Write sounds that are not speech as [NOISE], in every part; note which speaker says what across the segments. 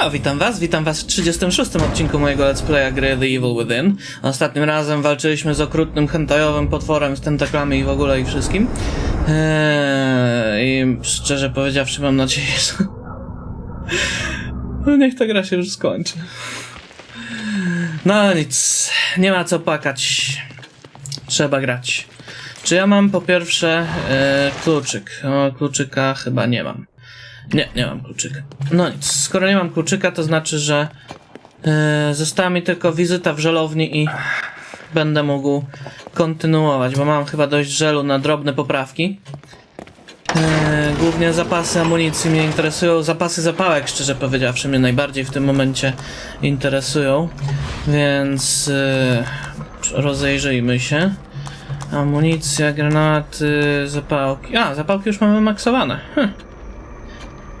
Speaker 1: No, witam was, witam was w 36 odcinku mojego Let's Playa gry The Evil Within. Ostatnim razem walczyliśmy z okrutnym hentajowym potworem z tentaklami i w ogóle i wszystkim. Eee, I szczerze powiedziawszy mam nadzieję, że... [LAUGHS] No niech ta gra się już skończy. No nic, nie ma co płakać. Trzeba grać. Czy ja mam po pierwsze e, kluczyk? O, kluczyka chyba nie mam. Nie, nie mam kluczyka. No nic, skoro nie mam kluczyka, to znaczy, że e, została mi tylko wizyta w żelowni i będę mógł kontynuować, bo mam chyba dość żelu na drobne poprawki. E, głównie zapasy amunicji mnie interesują, zapasy zapałek, szczerze powiedziawszy, mnie najbardziej w tym momencie interesują, więc e, rozejrzyjmy się. Amunicja, granaty, zapałki. A, zapałki już mamy maksowane. Hm.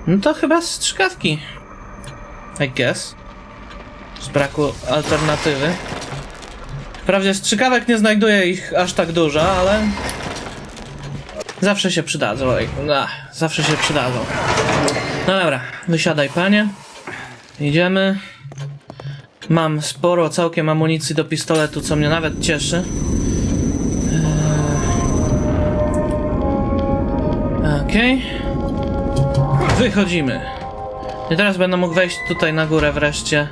Speaker 1: No to chyba strzykawki. I guess. Z braku alternatywy. Wprawdzie strzykawek nie znajduję ich aż tak dużo, ale... Zawsze się przydadzą. Ach, zawsze się przydadzą. No dobra, wysiadaj panie. Idziemy. Mam sporo całkiem amunicji do pistoletu, co mnie nawet cieszy. Eee, Okej. Wychodzimy. I teraz będę mógł wejść tutaj na górę wreszcie.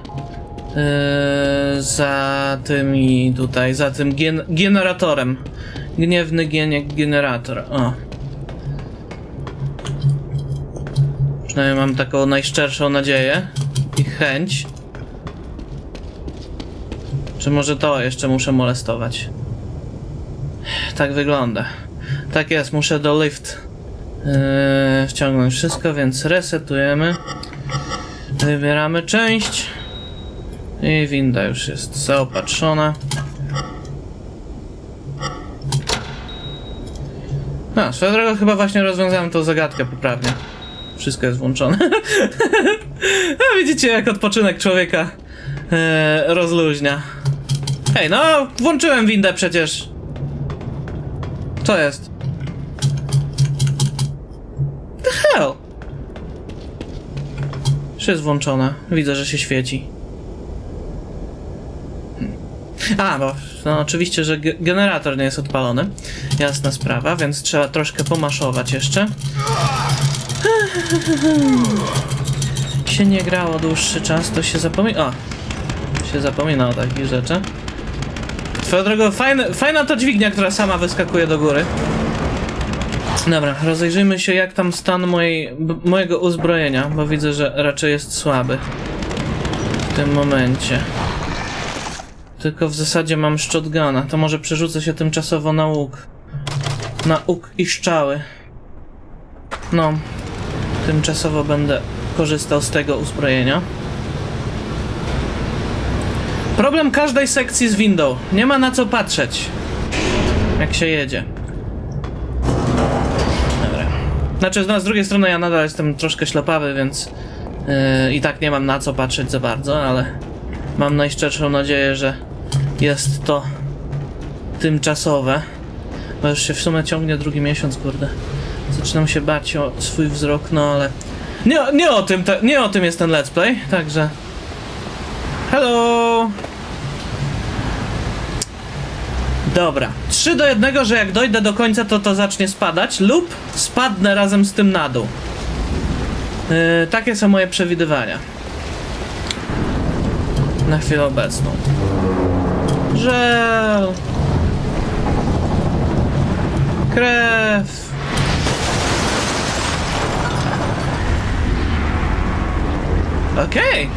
Speaker 1: Yy, za tymi tutaj, za tym gen generatorem. Gniewny geniek generator. O. Przynajmniej mam taką najszczerszą nadzieję i chęć. Czy może to jeszcze muszę molestować? Tak wygląda. Tak jest, muszę do lift Yy, wciągnąć wszystko, więc resetujemy. Wybieramy część. I winda już jest zaopatrzona. A, swoją drogą chyba właśnie rozwiązałem tą zagadkę poprawnie. Wszystko jest włączone. [LAUGHS] A widzicie jak odpoczynek człowieka yy, rozluźnia. Hej, no włączyłem windę przecież. Co jest? Hell? Już jest włączona. Widzę, że się świeci. Hmm. A, bo no oczywiście, że ge- generator nie jest odpalony. Jasna sprawa, więc trzeba troszkę pomaszować jeszcze. [LAUGHS] się nie grało dłuższy czas, to się zapomina. O! Się zapomina o takich rzeczach. Swoją drogą, fajne, fajna to dźwignia, która sama wyskakuje do góry. Dobra, rozejrzyjmy się jak tam stan mojej, mojego uzbrojenia, bo widzę, że raczej jest słaby w tym momencie. Tylko w zasadzie mam shotguna, to może przerzucę się tymczasowo na łuk. Na łuk i szczały. No, tymczasowo będę korzystał z tego uzbrojenia. Problem każdej sekcji z windą. Nie ma na co patrzeć, jak się jedzie. Znaczy, no, z drugiej strony ja nadal jestem troszkę ślepawy, więc yy, i tak nie mam na co patrzeć za bardzo, ale mam najszczerszą nadzieję, że jest to tymczasowe. Bo już się w sumie ciągnie drugi miesiąc, kurde. Zaczynam się bać o swój wzrok, no ale... Nie, nie o tym, te, nie o tym jest ten let's play, także... Hello! Dobra. 3 do 1, że jak dojdę do końca, to to zacznie spadać, lub spadnę razem z tym na dół. Yy, takie są moje przewidywania. Na chwilę obecną. Żel. Krew. Okej.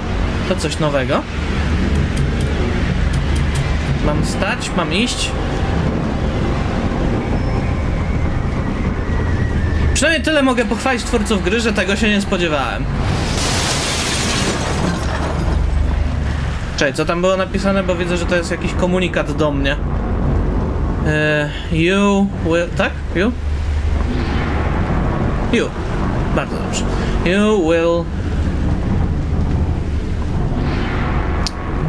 Speaker 1: To coś nowego. Mam stać? Mam iść? Przynajmniej tyle mogę pochwalić twórców gry, że tego się nie spodziewałem. Cześć, co tam było napisane, bo widzę, że to jest jakiś komunikat do mnie. E, you will... tak? You? You. Bardzo dobrze. You will...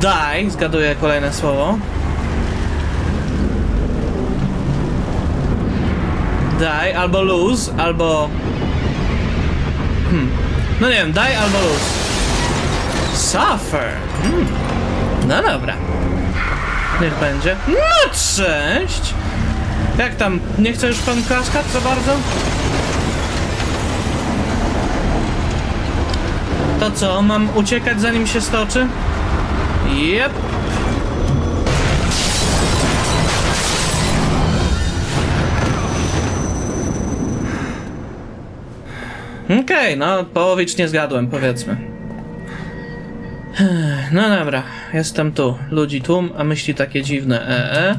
Speaker 1: Die, zgaduję kolejne słowo. Die, albo lose, albo... Hmm. No nie wiem, die albo lose. Suffer. Hmm. No dobra. Niech będzie. No cześć! Jak tam? Nie chce już pan klaskać za bardzo? To co, mam uciekać zanim się stoczy? Jep. Okej, no połowicznie zgadłem, powiedzmy. No dobra, jestem tu. Ludzi tłum, a myśli takie dziwne. EE.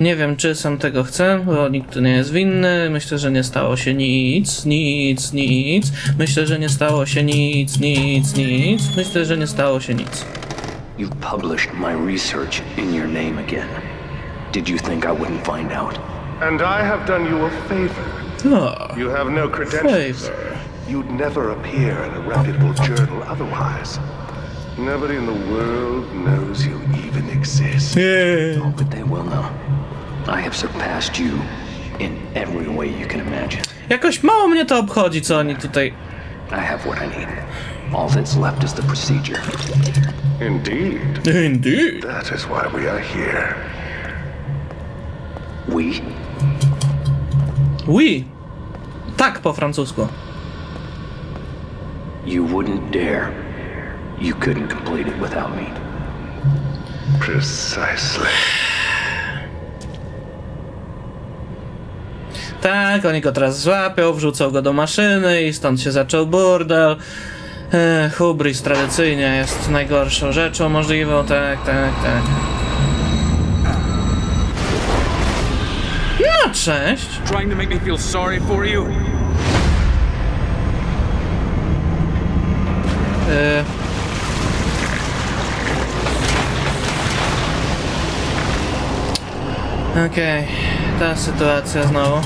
Speaker 1: Nie wiem, czy sam tego chcę, bo nikt tu nie jest winny. Myślę, że nie stało się nic, nic, nic. Myślę, że nie stało się nic, nic, nic. Myślę, że nie stało się nic.
Speaker 2: You've published my research in your name again. Did you think I wouldn't find out?
Speaker 3: And I have done you a favor.
Speaker 1: O,
Speaker 3: You have no credentials.
Speaker 1: favor.
Speaker 3: You'd never appear in a reputable journal otherwise. Nobody in the world knows you even exist.
Speaker 1: Nie.
Speaker 2: Oh, but they will know. I have surpassed you in every way you can imagine.
Speaker 1: Jakoś mało mnie to obchodzi, co oni tutaj...
Speaker 2: I have what I need. All that's left is the procedure.
Speaker 3: Indeed.
Speaker 1: Indeed.
Speaker 3: That is why we are here.
Speaker 2: We?
Speaker 1: Oui. Tak po francusku.
Speaker 2: You wouldn't dare. You couldn't complete it without me.
Speaker 3: Precisely.
Speaker 1: Tak, oni go teraz złapią, wrzucą go do maszyny i stąd się zaczął burdel. E, hubris tradycyjnie jest najgorszą rzeczą możliwą, tak, tak, tak. No, cześć.
Speaker 4: trying to make me feel sorry for you?
Speaker 1: E, Okej, ta sytuacja znowu.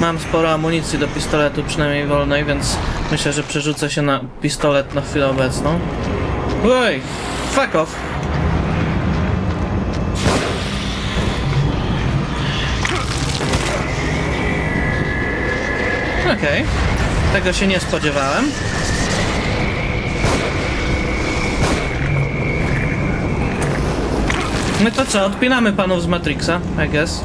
Speaker 1: Mam sporo amunicji do pistoletu, przynajmniej wolnej, więc myślę, że przerzucę się na pistolet na chwilę obecną. Oj, fuck off. Okej, tego się nie spodziewałem. No to co, odpinamy panów z Matrixa, I guess.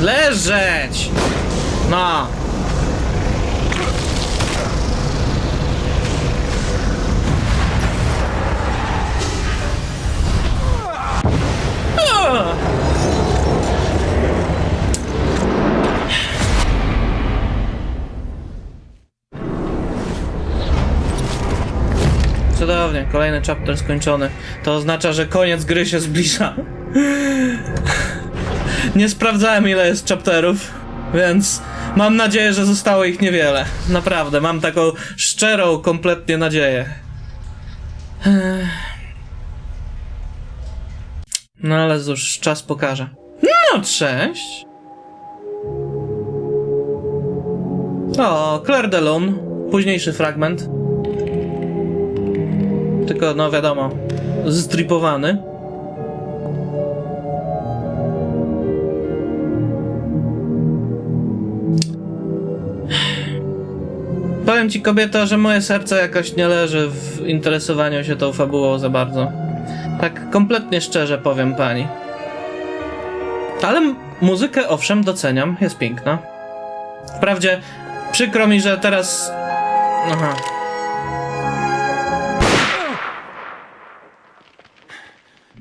Speaker 1: Leżeć! No. O! Kolejny chapter skończony. To oznacza, że koniec gry się zbliża. Nie sprawdzałem ile jest chapterów, więc mam nadzieję, że zostało ich niewiele. Naprawdę, mam taką szczerą, kompletnie nadzieję. No ale cóż, czas pokaże. No, cześć! O, Claire de Lune. Późniejszy fragment. Tylko, no wiadomo, stripowany. Powiem ci, kobieto, że moje serce jakoś nie leży w interesowaniu się tą fabułą za bardzo. Tak kompletnie szczerze powiem pani. Ale muzykę owszem doceniam, jest piękna. Wprawdzie przykro mi, że teraz. Aha.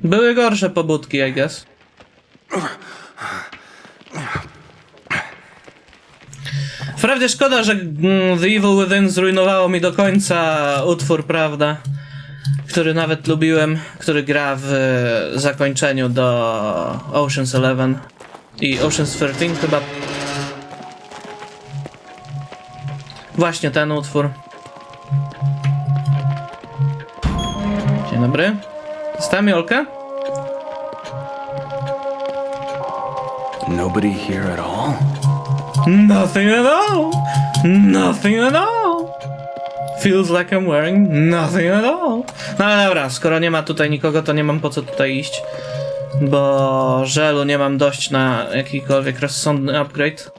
Speaker 1: Były gorsze pobudki, I guess. Wprawdzie szkoda, że mm, The Evil Within zrujnowało mi do końca utwór, prawda? Który nawet lubiłem, który gra w e, zakończeniu do Ocean's Eleven i Ocean's 13 chyba. Właśnie ten utwór. Dzień dobry. Stałem Jolkę?
Speaker 2: Nobody here at all?
Speaker 1: Nothing at all. Nothing at all. Feels like I'm wearing nothing at all. No ale dobra, skoro nie ma tutaj nikogo, to nie mam po co tutaj iść. Bo żelu nie mam dość na jakikolwiek rozsądny upgrade.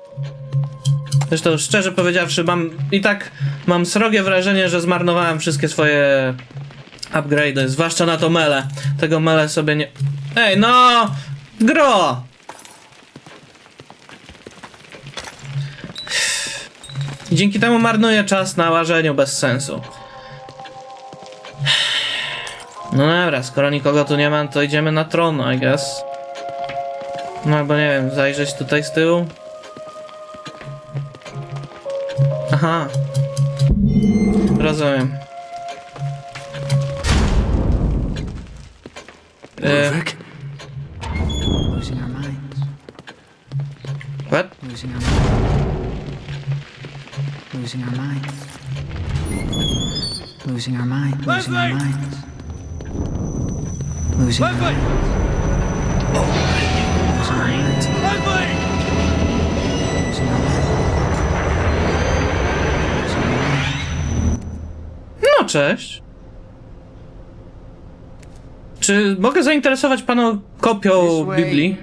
Speaker 1: Zresztą szczerze powiedziawszy, mam i tak mam srogie wrażenie, że zmarnowałem wszystkie swoje upgrade'y, zwłaszcza na to mele. Tego mele sobie nie... Ej, no! Gro! Dzięki temu marnuję czas na łażeniu bez sensu. No dobra, skoro nikogo tu nie ma, to idziemy na tron, I guess. No albo nie wiem, zajrzeć tutaj z tyłu. Aha. Rozumiem. E, eh,
Speaker 2: Rick?
Speaker 5: Losing our minds.
Speaker 1: what?
Speaker 5: Losing our minds. Losing our minds. Losing our minds. Losing our
Speaker 4: Leslie!
Speaker 5: minds. Losing our minds. Losing.
Speaker 4: Leslie!
Speaker 5: Losing our minds. Losing our minds.
Speaker 1: No, cześć. Czy mogę zainteresować panu kopią. Biblii?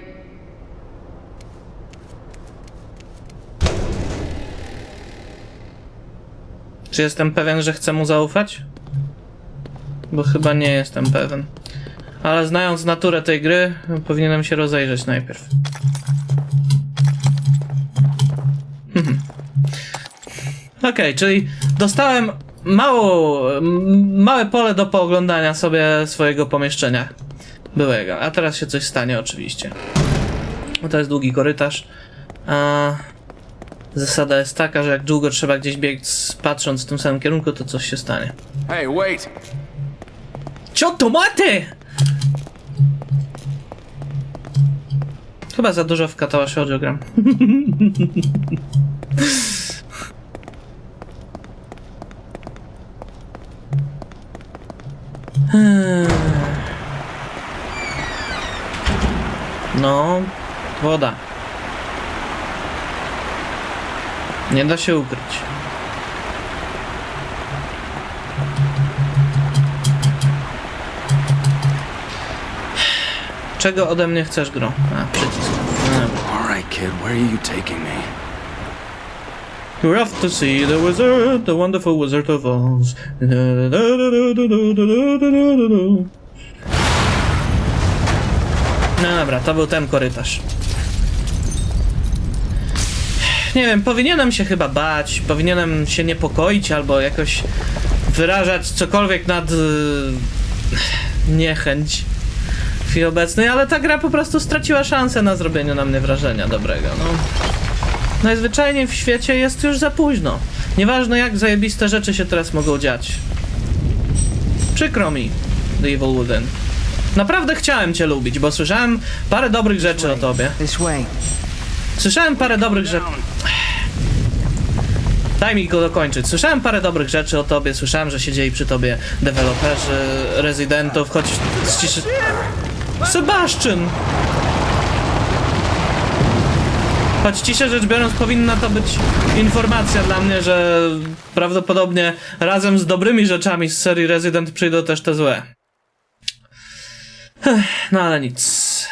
Speaker 1: Czy jestem pewien, że chcę mu zaufać? Bo chyba nie jestem pewien. Ale znając naturę tej gry, powinienem się rozejrzeć najpierw. [LAUGHS] Okej, czyli dostałem mało, małe pole do pooglądania sobie swojego pomieszczenia byłego. A teraz się coś stanie oczywiście. Bo to jest długi korytarz. A zasada jest taka, że jak długo trzeba gdzieś biec patrząc w tym samym kierunku, to coś się stanie.
Speaker 4: Hey, wait!
Speaker 1: Cio tomaty! Chyba za dużo w Katawa Shoujo [LAUGHS] gram. No, woda. Nie da się ukryć. Czego ode mnie chcesz, gro? A, przycisk. No.
Speaker 2: Alright, kid, where are you taking me?
Speaker 1: You're off to see the wizard, the wonderful wizard of Oz. No dobra, to był ten korytarz. Nie wiem, powinienem się chyba bać, powinienem się niepokoić albo jakoś wyrażać cokolwiek nad y, niechęć w chwili obecnej, ale ta gra po prostu straciła szansę na zrobienie na mnie wrażenia dobrego. No. Najzwyczajniej w świecie jest już za późno. Nieważne jak zajebiste rzeczy się teraz mogą dziać. Przykro mi, The Evil Wooden. Naprawdę chciałem cię lubić, bo słyszałem parę dobrych rzeczy o tobie. Słyszałem parę dobrych rzeczy. Daj mi go dokończyć. Słyszałem parę dobrych rzeczy o tobie, słyszałem, że siedzieli przy tobie deweloperzy rezydentów, choć ściszy... Sebastian! Choć ciszę rzecz biorąc, powinna to być informacja dla mnie, że prawdopodobnie razem z dobrymi rzeczami z serii Resident przyjdą też te złe. No ale nic.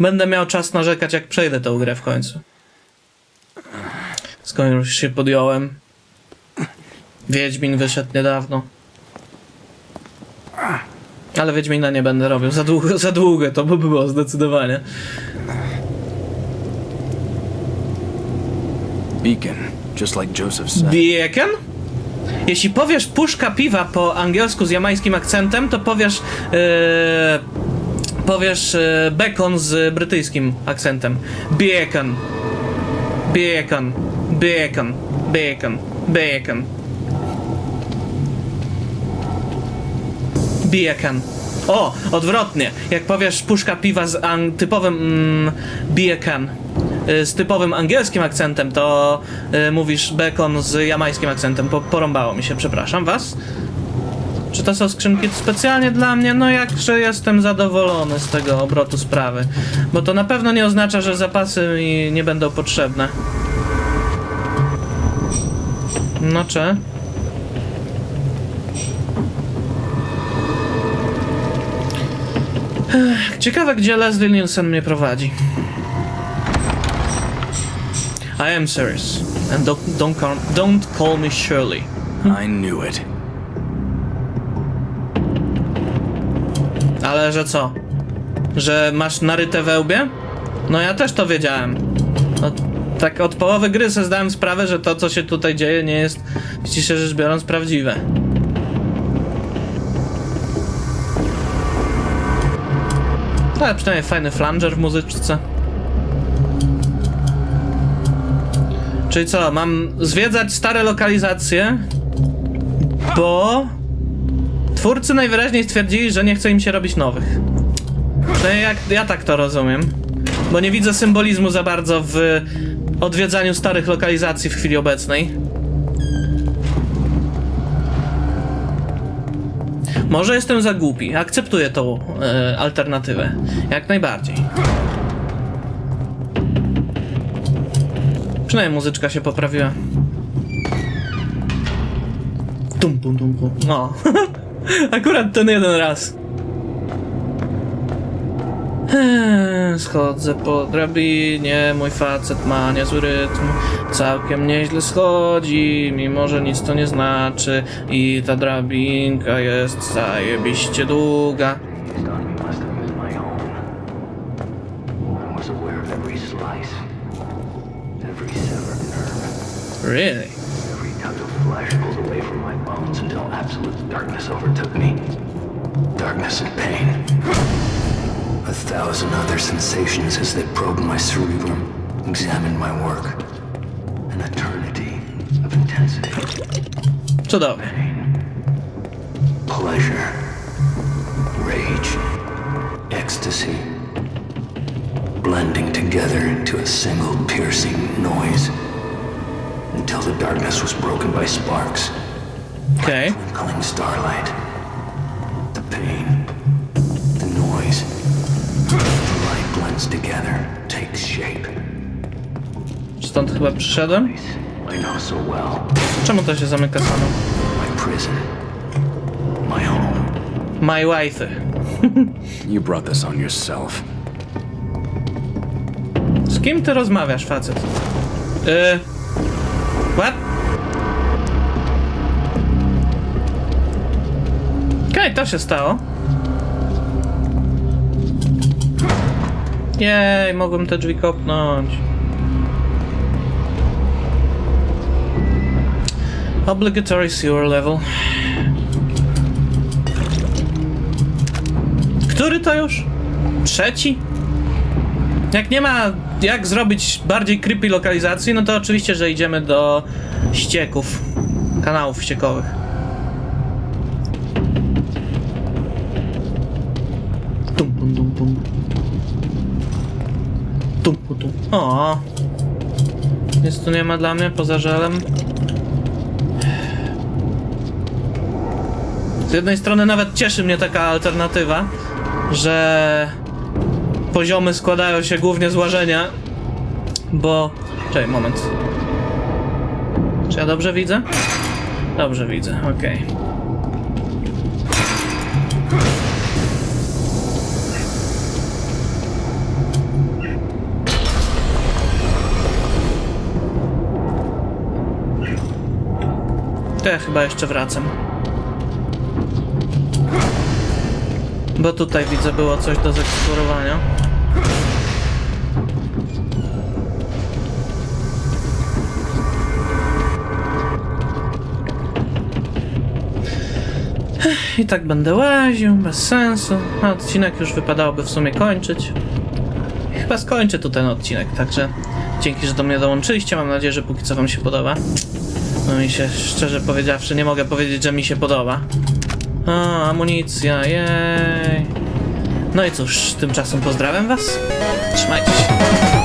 Speaker 1: Będę miał czas narzekać, jak przejdę tą grę w końcu. Skąd już się podjąłem. Wiedźmin wyszedł niedawno. Ale Wiedźmina nie będę robił. Za długo, za długo to by było zdecydowanie.
Speaker 2: Beacon, just like Joseph said.
Speaker 1: Beacon? Jeśli powiesz puszka piwa po angielsku z jamańskim akcentem, to powiesz. Yy, powiesz yy, bacon z brytyjskim akcentem. Bacon. Bacon. Bacon. Bacon. Bacon. Bacon. O, odwrotnie. Jak powiesz puszka piwa z typowym mm, bacon, y, z typowym angielskim akcentem, to y, mówisz bacon z jamańskim akcentem. Po, porąbało mi się, przepraszam was. Czy to są skrzynki specjalnie dla mnie? No jakże jestem zadowolony z tego obrotu sprawy. Bo to na pewno nie oznacza, że zapasy mi nie będą potrzebne. No czy? Ciekawe, gdzie Leslie Nielsen mnie prowadzi. I am serious. And don't, don't, call, don't call me Shirley.
Speaker 5: I knew it.
Speaker 1: Ale że co? Że masz naryte we łbie? No ja też to wiedziałem. No, tak od połowy gry sobie zdałem sprawę, że to co się tutaj dzieje nie jest, ściśle rzecz biorąc, prawdziwe. Ale przynajmniej fajny flanger w muzyczce. Czyli co, mam zwiedzać stare lokalizacje, bo twórcy najwyraźniej stwierdzili, że nie chce im się robić nowych. Przynajmniej jak, ja tak to rozumiem. Bo nie widzę symbolizmu za bardzo w odwiedzaniu starych lokalizacji w chwili obecnej. Może jestem za głupi. Akceptuję tą e, alternatywę. Jak najbardziej. Przynajmniej muzyczka się poprawiła. Tum, tum, tum, tum. No. [LAUGHS] [LAUGHS] Akurat ten jeden raz. Eee, Schodzę po drabinie, mój facet ma niezły rytm, całkiem nieźle schodzi, mimo że nic to nie znaczy i ta drabinka jest zajebiście długa.
Speaker 2: Economy Darkness and pain. A thousand other sensations as they probed my cerebrum, examined my work. An eternity of intensity.
Speaker 1: Cudownie.
Speaker 2: pleasure, rage, ecstasy, blending together into a single piercing noise until the darkness was broken by sparks,
Speaker 1: Okej.
Speaker 2: twinkling starlight. Blends together, takes shape.
Speaker 1: Stąd chyba przyszedłem.
Speaker 2: I know so well.
Speaker 1: Czemu to się zamyka samo?
Speaker 2: My prison, my home.
Speaker 1: My wife. [LAUGHS]
Speaker 5: You brought this on yourself.
Speaker 1: Z kim ty rozmawiasz, facet? Yy... What? Okej, to się stało. Jej, mogłem te drzwi kopnąć. Obligatory sewer level. Który to już? Trzeci? Jak nie ma jak zrobić bardziej creepy lokalizacji, no to oczywiście, że idziemy do ścieków. Kanałów ściekowych. Tum, tum, tum, tum. Tum, tum. O. Nic tu nie ma dla mnie poza żelem. Z jednej strony nawet cieszy mnie taka alternatywa, że poziomy składają się głównie z łażenia, bo... Czekaj, moment. Czy ja dobrze widzę? Dobrze widzę, okej. To ja chyba jeszcze wracam. Bo tutaj widzę było coś do zeksplorowania. I tak będę łaził, bez sensu. A odcinek już wypadałoby w sumie kończyć. Chyba skończę tu ten odcinek, także dzięki, że do mnie dołączyliście. Mam nadzieję, że póki co wam się podoba. No mi się, szczerze powiedziawszy, nie mogę powiedzieć, że mi się podoba. O, amunicja, jej. No i cóż, tymczasem pozdrawiam was. Trzymajcie się.